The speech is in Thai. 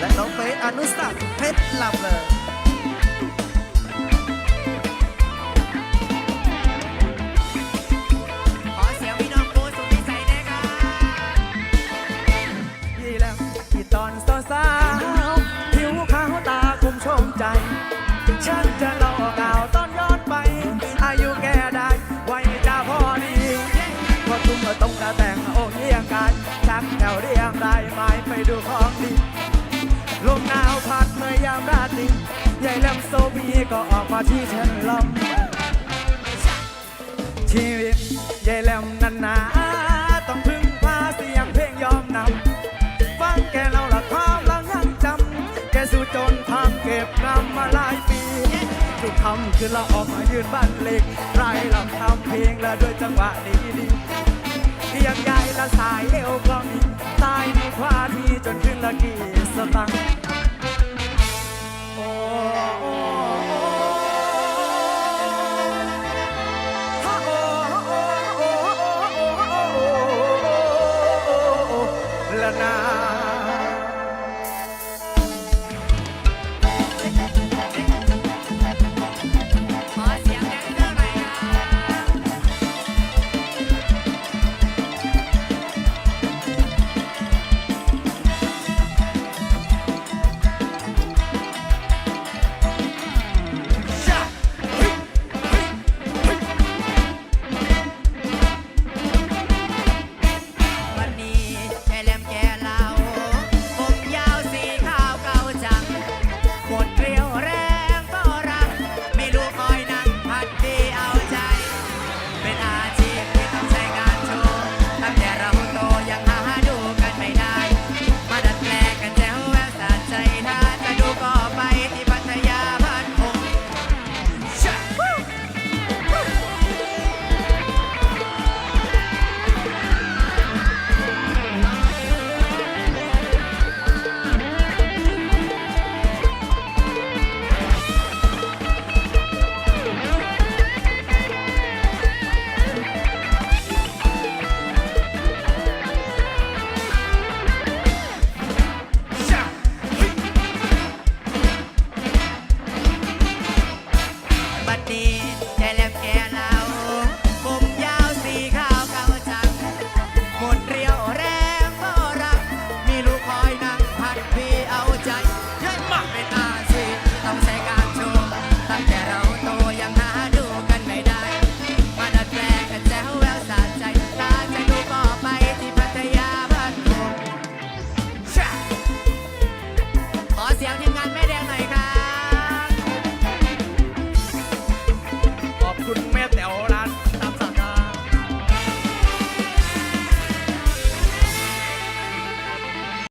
และน้องเฟยอนุสักเพชรลำเลยขอเสียงพี่น้องปูสุดวิสัยด้วยครับยีแล้วที่ตอนสาวๆผิวขาวตาคมชมใจ ฉันจะเล่าก่าวตอนย้อนไป อายุแกได้ไว้จะพอดีพอตุ้มตรงกระแต่งโอ้เยี่ยงกันชักแถวเรียงรายไม้ไปดูของดี ลมหนาวพัดเมื่อยามราตรีใหญ่แหลมโซบีก็ออกมาที่ฉันลำชีวิตใหญ่แหลมนันหนาต้องพึ่งพาเสียงเพลงยอมนำฟังแกเราละความเรายังจำแกสู้จนทำเก็บงำมาหลายปีทุกคำคือเราออกมายืนบ้านเล็กไรลำทำเพลงและด้วยจังหวะดีดีๆเพียงใหญ่ละสายเอวก็มีต ล